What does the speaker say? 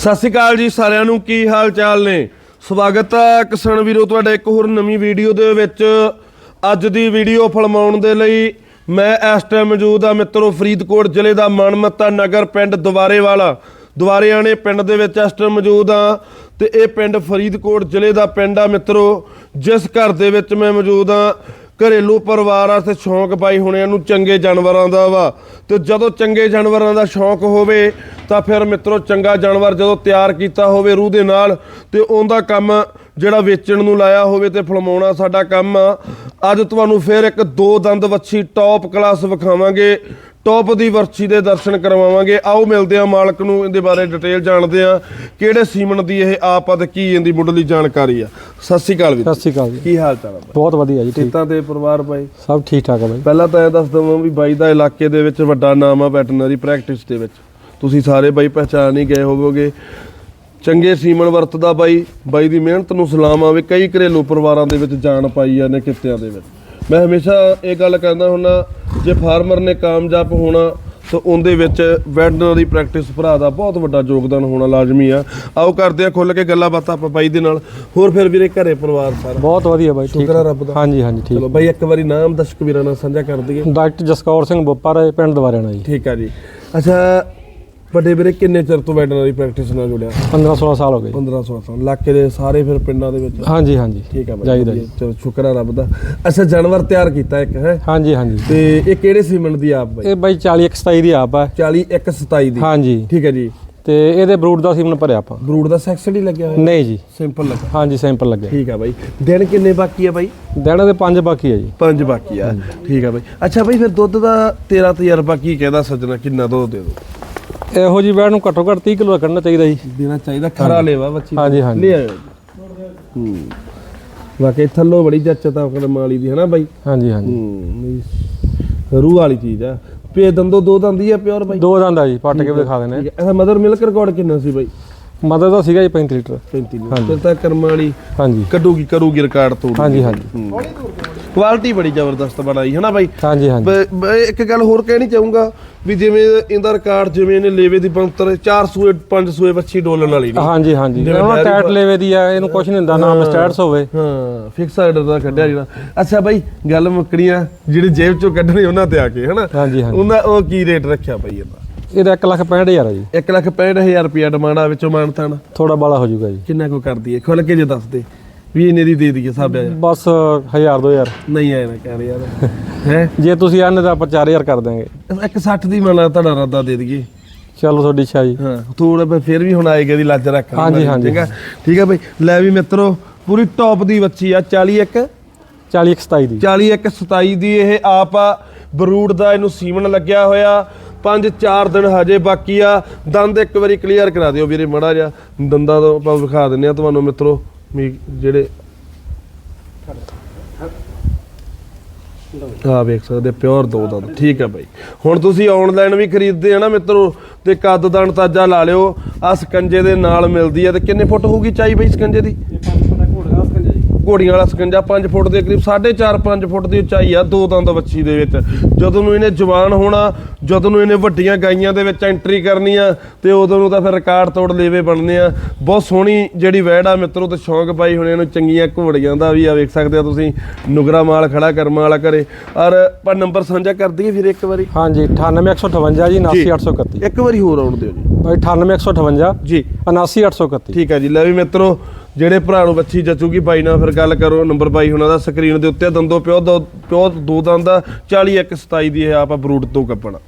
ਸਤਿ ਸ਼੍ਰੀ ਅਕਾਲ ਜੀ ਸਾਰਿਆਂ ਨੂੰ, ਕੀ ਹਾਲ ਚਾਲ ਨੇ? ਸਵਾਗਤ ਹੈ ਕਿਸਾਨ ਵੀਰੋ, ਤੁਹਾਡਾ ਇੱਕ ਹੋਰ ਨਵੀਂ ਵੀਡੀਓ ਦੇ ਵਿੱਚ। ਅੱਜ ਦੀ ਵੀਡੀਓ ਫਲਮਾਉਣ ਦੇ ਲਈ ਮੈਂ ਇਸ ਟਾਈਮ ਮੌਜੂਦ ਆ ਮਿੱਤਰੋ, ਫਰੀਦਕੋਟ ਜ਼ਿਲ੍ਹੇ ਦਾ ਮਨਮੱਤਾ ਨਗਰ ਪਿੰਡ ਦੁਬਾਰੇ ਵਾਲਾ ਦੁਆਰੇਆਣੇ ਪਿੰਡ ਦੇ ਵਿੱਚ ਇਸ ਟਾਈਮ ਮੌਜੂਦ ਆ ਤੇ ਇਹ ਪਿੰਡ ਫਰੀਦਕੋਟ ਜ਼ਿਲ੍ਹੇ ਦਾ ਪਿੰਡ ਆ ਮਿੱਤਰੋ, ਜਿਸ ਘਰ ਦੇ ਵਿੱਚ ਮੈਂ ਮੌਜੂਦ ਆ ਘਰੇਲੂ ਪਰਿਵਾਰ ਆ ਵਾਸਤੇ ਸ਼ੌਂਕ ਪਾਈ ਹੋਣਿਆਂ ਨੂੰ ਚੰਗੇ ਜਾਨਵਰਾਂ ਦਾ ਵਾ। ਤੇ ਜਦੋਂ ਚੰਗੇ ਜਾਨਵਰਾਂ ਦਾ ਸ਼ੌਂਕ ਹੋਵੇ, ਤਾਂ ਫਿਰ ਮਿੱਤਰੋ ਚੰਗਾ ਜਾਨਵਰ ਜਦੋਂ ਤਿਆਰ ਕੀਤਾ ਹੋਵੇ ਰੂਹ ਦੇ ਨਾਲ, ਤੇ ਉਹਦਾ ਕੰਮ ਜਿਹੜਾ ਵੇਚਣ ਨੂੰ ਲਾਇਆ ਹੋਵੇ ਤੇ ਫਲਮਾਉਣਾ ਸਾਡਾ ਕੰਮ ਆ। ਅੱਜ ਤੁਹਾਨੂੰ ਫਿਰ ਇੱਕ ਦੋ ਦੰਦ ਵੱਛੀ ਟੌਪ ਕਲਾਸ ਵਿਖਾਵਾਂਗੇ। ਟੌਪ ਦੀ ਵਰਛੀ ਦੇ ਦਰਸ਼ਨ ਕਰਵਾਵਾਂਗੇ। ਆਓ ਮਿਲਦੇ ਆ ਮਾਲਕ ਨੂੰ ਇਹਦੇ ਬਾਰੇ ਡਿਟੇਲ ਜਾਣਦੇ ਆ ਕਿਹੜੇ ਸੀਮਨ ਦੀ ਇਹ ਆਪ ਆ ਤੇ ਕੀ ਇਹਦੀ ਮੁੱਢਲੀ ਜਾਣਕਾਰੀ ਆ? ਸਤਿ ਸ਼੍ਰੀ ਅਕਾਲ ਵੀਰ ਸਤਿ ਸ਼੍ਰੀ ਅਕਾਲ ਜੀ। ਕੀ ਹਾਲ ਚਾਲ ਆ? ਬਹੁਤ ਵਧੀਆ ਜੀ ਠੀਕ। ਖੇਤਾਂ ਤੇ ਪਰਿਵਾਰ ਬਾਈ? ਸਭ ਠੀਕ ਠਾਕ ਹੈ ਬਾਈ। ਪਹਿਲਾਂ ਤਾਂ ਇਹ ਦੱਸ ਦਵਾਂ ਵੀ ਬਾਈ ਦਾ ਇਲਾਕੇ ਦੇ ਵਿੱਚ ਵੱਡਾ ਨਾਮ ਆ ਵੈਟਰਨਰੀ ਪ੍ਰੈਕਟਿਸ ਦੇ ਵਿੱਚ। ਤੁਸੀਂ ਸਾਰੇ ਬਾਈ ਪਹਿਚਾਨ ਹੀ ਗਏ ਹੋਵੋਗੇ। ਚੰਗੇ ਸੀਮਨ ਵਰਤਦਾ ਬਾਈ। ਬਾਈ ਦੀ ਮਿਹਨਤ ਨੂੰ ਸਲਾਮ ਆਵੇ ਕਈ ਘਰੇਲੂ ਪਰਿਵਾਰਾਂ ਦੇ ਵਿੱਚ ਜਾਨ ਪਾਈ ਆ ਨੇ ਕਿੱਤਿਆਂ ਦੇ ਵਿੱਚ। ਮੈਂ ਹਮੇਸ਼ਾ ਇਹ ਗੱਲ ਕਹਿੰਦਾ ਹੁੰਨਾ ਜੇ ਫਾਰਮਰ ਨੇ ਕਾਮਯਾਬ ਹੋਣਾ ਤਾਂ ਉਹਦੇ ਵਿੱਚ ਵੈਟਰਨਰੀ ਪ੍ਰੈਕਟਿਸ ਭਰਾ ਦਾ ਬਹੁਤ ਵੱਡਾ ਯੋਗਦਾਨ ਹੋਣਾ ਲਾਜ਼ਮੀ ਆ। ਆਓ ਕਰਦੇ ਆ ਖੁੱਲ ਕੇ ਗੱਲਾਂ ਬਾਤਾਂ ਆਪਾਂ ਬਾਈ ਦੇ ਨਾਲ। ਹੋਰ ਫਿਰ ਵੀਰੇ ਘਰੇ ਪਰਿਵਾਰ ਸਾਰਾ? ਬਹੁਤ ਵਧੀਆ ਬਾਈ ਠੀਕ ਸ਼ੁਕਰ ਆ ਰੱਬ ਦਾ। ਹਾਂਜੀ ਹਾਂਜੀ ਠੀਕ। ਚਲੋ ਬਾਈ ਇੱਕ ਵਾਰੀ ਨਾਮ ਦਰਸ਼ਕ ਵੀਰਾਂ ਨਾਲ ਸਾਂਝਾ ਕਰ ਦਈਏ। ਡਾਕਟਰ ਜਸਕੌਰ ਸਿੰਘ ਬੋਪਰ ਪਿੰਡ ਦਵਾਰਿਆਣਾ ਜੀ। ਠੀਕ ਆ ਜੀ। ਅੱਛਾ ਵੱਡੇ ਵੀਰੇ ਕਿੰਨੇ ਚਿਰ ਤੋਂ ਵੈਟਰਨਰੀ ਪ੍ਰੈਕਟਿਸ ਨਾਲ ਜੁੜਿਆ? 15 16 ਸਾਲ ਹੋ ਗਏ 15 16 ਸਾਲ ਇਲਾਕੇ ਦੇ ਸਾਰੇ ਫਿਰ ਪਿੰਡਾਂ ਦੇ ਵਿੱਚ? ਹਾਂਜੀ ਹਾਂਜੀ। ਠੀਕ ਆ ਬਾਈ ਜਾਈਦਾ ਵਧੀਆ, ਚਲੋ ਸ਼ੁਕਰ ਆ ਰੱਬ ਦਾ। ਅੱਛਾ ਜਾਨਵਰ ਤਿਆਰ ਕੀਤਾ ਇੱਕ ਹੈ? ਹਾਂਜੀ ਹਾਂਜੀ। ਤੇ ਇਹ ਕਿਹੜੇ ਸੀਮਨ ਦੀ ਆਪ ਬਾਈ? ਇਹ ਬਾਈ 40 127 ਦੀ ਆਪ ਹੈ 40 127 ਦੀ। ਹਾਂਜੀ। ਠੀਕ ਹੈ ਜੀ। ਤੇ ਇਹਦੇ ਬਰੂਡ ਦਾ ਸੀਮਨ ਭਰਿਆ ਆਪਾਂ। ਬਰੂਡ ਦਾ ਸੈਕਸ਼ਨ ਹੀ ਲੱਗਿਆ ਹੋਇਆ? ਨਹੀਂ ਜੀ। ਸਿੰਪਲ ਲੱਗਾ ਹਾਂਜੀ ਸੈਂਪਲ ਲੱਗੇ ਠੀਕ ਆ ਬਾਈ। ਦਿਨ ਕਿੰਨੇ ਬਾਕੀ ਆ ਬਾਈ? ਦਿਨਾਂ ਦੇ ਪੰਜ ਬਾਕੀ ਹੈ ਜੀ। ਪੰਜ ਬਾਕੀ ਆ। ਠੀਕ ਆ ਬਾਈ। ਅੱਛਾ ਬਾਈ ਫਿਰ ਦੁੱਧ ਦਾ ਤੇਰਾ ਤਜਰਬਾ ਕੀ ਕਹਿੰਦਾ ਸੱਜਣਾ? ਕਿੰਨਾ ਦੁੱਧ ਦੇ ਦੋ? ਇਹੋ ਜੀ ਵੈੜ ਨੂੰ ਘੱਟੋ ਘੱਟ 30 ਕਿਲੋ ਕੱਢਣਾ ਚਾਹੀਦਾ ਜੀ। ਦੇਣਾ ਚਾਹੀਦਾ ਖਰਾ ਲੇਵਾ ਬੱਚੀ। ਹਾਂਜੀ, ਹਾਂਜੀ। ਲੈ ਆਇਓ। ਹੂੰ। ਵਾਕਈ ਥੱਲੋਂ ਬੜੀ ਜੱਚਤ ਆ ਕਰਮ ਵਾਲੀ ਦੀ ਹਨਾ ਬਾਈ? ਹਾਂਜੀ ਹਾਂਜੀ। ਹੂੰ ਰੂਹ ਵਾਲੀ ਚੀਜ਼ ਆ। ਪੇ ਦੰਦੋ ਦੋ ਦੰਦੀ ਆ ਪਿਓਰ ਬਾਈ? ਦੋ ਦੰਦ ਆ ਜੀ ਪੱਟ ਕੇ ਦਿਖਾ ਦੇਣੇ ਇਹਦਾ ਮਦਰ ਮਿਲਕ ਰਿਕਾਰਡ ਕਿੰਨਾ ਸੀ ਬਾਈ? ਮਦਰ ਦਾ ਸੀਗਾ ਜੀ 35 ਲੀਟਰ। 35 ਨੂੰ ਫਿਰ ਤਾਂ ਕਰਮ ਵਾਲੀ ਹਾਂਜੀ। ਕੱਢੂਗੀ ਕਰੂਗੀ ਰਿਕਾਰਡ ਤੋੜ ਹਾਂਜੀ ਹਾਂਜੀ। ਕੁਆਲਿਟੀ ਬੜੀ ਜ਼ਬਰਦਸਤ ਬਣਾਈ ਹਨਾ ਬਾਈ? ਹਾਂਜੀ ਹਾਂਜੀ। ਬ- ਬ- ਇੱਕ ਗੱਲ ਹੋਰ ਕਹਿਣੀ ਚਾਹੂੰਗਾ ਵੀ ਜਿਵੇਂ ਇਹਦਾ ਰਿਕਾਰਡ ਜਿਵੇਂ ਇਹਨੇ ਲੇਵੇ ਦੀ ਬੰਤਰ 4 ਸੂਏ 5 ਸੂਏ ਬੱਚੀ ਡੋਲਣ ਵਾਲੀ ਨਹੀਂ। ਹਾਂਜੀ ਹਾਂਜੀ। ਜਿਵੇਂ ਉਹਨਾਂ ਡੈਰੀ ਲੈਵੇ ਦੀ ਆ ਇਹਨੂੰ ਕੁਝ ਨਹੀਂ ਹੁੰਦਾ ਨਾਮ ਸਟੈਟਸ ਹੋਵੇ। ਹਾਂ ਫਿਕਸ ਆਰਡਰ ਦਾ ਕੱਢਿਆ ਜਿਹੜਾ। ਅੱਛਾ ਬਾਈ ਗੱਲ ਮੁੱਕਣੀਆਂ ਜਿਹੜੇ ਜੇਬ ਚੋਂ ਕੱਢਣੇ ਉਹਨਾਂ ਤੇ ਆ ਕੇ ਹਨਾ? ਹਾਂਜੀ ਹਾਂਜੀ। ਉਹਨਾਂ ਉਹ ਕੀ ਰੇਟ ਰੱਖਿਆ ਬਾਈ ਇਹਦਾ? ਇਹਦਾ 1 ਲੱਖ 65000 ਆ ਜੀ। 1 ਲੱਖ 65000 ਰੁਪਿਆ ਡਿਮਾਂਡ ਆ ਵਿੱਚੋਂ ਮਾਨਤਾਨ ਥੋੜਾ ਬਾਲਾ ਹੋ ਜਾਊਗਾ ਜੀ। ਕਿੰਨਾ ਕੋ ਕਰਦੀ ਹੈ? ਖੁੱਲ ਕੇ ਜੇ ਦੱਸ ਦੇ। ਵੀ ਇਹਨੇ ਦੀ ਦੇ ਦਈਏ ਸਾਬਿਆ ਬਸ 1000 2000 ਨਹੀਂ ਆਇਆ ਨਾ ਕਹਿ ਯਾਰ। ਹੈ? ਜੇ ਤੁਸੀਂ ਆਨੇ ਤਾਂ ਆਪਾਂ 4000 ਕਰ ਦਾਂਗੇ ਇੱਕ 60 ਦੀ ਮਨਾ ਤੁਹਾਡਾ ਰੱਦਾ ਦੇ ਦਈਏ। ਚਲੋ ਤੁਹਾਡੀ ਇੱਛਾ ਜੀ। ਹਾਂ ਥੋੜਾ ਫਿਰ ਵੀ ਹੁਣ ਆਏਗਾ ਦੀ ਲੱਜ ਰੱਖ ਹਾਂਜੀ, ਹਾਂਜੀ। ਠੀਕ ਆ? ਬਈ। ਲੈ ਵੀ ਮਿੱਤਰੋ ਪੂਰੀ ਟੌਪ ਦੀ ਬੱਚੀ ਆ 41 40 127 ਦੀ। 41 27 ਦੀ। ਇਹ ਆਪ ਬਰੂਡ ਦਾ ਇਹਨੂੰ ਸੀਮਨ ਲੱਗਿਆ ਹੋਇਆ। ਪੰਜ ਚਾਰ ਦਿਨ ਹਜੇ ਬਾਕੀ ਆ। ਦੰਦ ਇੱਕ ਵਾਰੀ ਕਲੀਅਰ ਕਰਾ ਦਿਓ ਵੀਰੇ ਮੜਾ ਜਾ ਦੰਦਾਂ ਤੋਂ ਆਪਾਂ ਵਿਖਾ ਦਿੰਨੇ ਆ ਤੁਹਾਨੂੰ ਮਿੱਤਰੋ ਵੀ ਜਿਹੜੇ ਆ ਵੇਖ ਸਕਦੇ ਪਿਓਰ ਦੋ ਦੰਦ। ਠੀਕ ਆ ਬਾਈ। ਹੁਣ ਤੁਸੀਂ ਆਨਲਾਈਨ ਵੀ ਖਰੀਦਦੇ ਆ ਨਾ ਮਿੱਤਰੋ ਤੇ ਕੱਦ ਦਾ ਅੰਤਾਜ਼ਾ ਲਾ ਲਿਓ। ਆ ਸਕੰਜੇ ਦੇ ਨਾਲ ਮਿਲਦੀ ਆ। ਤੇ ਕਿੰਨੇ ਫੁੱਟ ਹੋਊਗੀ ਚਾਈ ਬਾਈ ਸਕੰਜੇ ਦੀ? ਘੋੜੀਆਂ ਵਾਲਾ ਸਕੰਜਾ 5 ਫੁੱਟ ਦੇ ਕਰੀਬ 4.5 5 ਫੁੱਟ ਦੀ ਉਚਾਈ ਆ ਦੋ ਦੰਦ ਬੱਚੀ ਦੇ ਵਿੱਚ। ਜਦੋਂ ਨੂੰ ਇਹਨੇ ਜਵਾਨ ਹੋਣਾ ਜਦੋਂ ਨੂੰ ਇਹਨੇ ਵੱਡੀਆਂ ਗਾਈਆਂ ਦੇ ਵਿੱਚ ਐਂਟਰੀ ਕਰਨੀ ਆ ਤੇ ਉਦੋਂ ਨੂੰ ਤਾਂ ਫਿਰ ਰਿਕਾਰਡ ਤੋੜ ਲੇਵੇ ਬਣਨੇ ਆ। ਬਹੁਤ ਸੋਹਣੀ ਜਿਹੜੀ ਵੈੜ ਆ ਮਿੱਤਰੋ ਤੇ ਸ਼ੌਂਕ ਪਾਈ ਹੋਣੇ ਇਹਨੂੰ ਚੰਗੀਆਂ ਘੋੜੀਆਂ ਦਾ ਵੀ ਆ ਵੇਖ ਸਕਦੇ ਆ ਤੁਸੀਂ। ਨੁਗਰਾ ਮਾਲ ਖੜਾ ਕਰਮਾਂ ਵਾਲਾ ਘਰੇ। ਔਰ ਪਰ ਨੰਬਰ ਸਾਂਝਾ ਕਰ ਦਈਏ ਫਿਰ ਇੱਕ ਵਾਰੀ। ਹਾਂਜੀ 98158 ਜੀ 79831 ਇੱਕ ਵਾਰੀ ਹੋਰ ਆਉਣ ਦਿਓ ਜੀ। ਬਾਈ 98158 ਜੀ। 79831 ਠੀਕ ਹੈ ਜੀ। ਲੈ ਵੀ ਮਿੱਤਰੋ ਜਿਹੜੇ ਭਰਾ ਨੂੰ ਬੱਚੀ ਜਚੂਗੀ ਬਾਈ ਨਾਲ ਫਿਰ ਗੱਲ ਕਰੋ। ਨੰਬਰ ਬਾਈ ਉਹਨਾਂ ਦਾ ਸਕਰੀਨ ਦੇ ਉੱਤੇ ਦੰਦੋ ਪਿਓ ਦੋ ਪਿਓ ਦੋ ਦੰਦ 41 127 ਦੀ ਇਹ ਆਪਾਂ ਬਰੂਟ ਤੋਂ ਕੱਪਣਾ।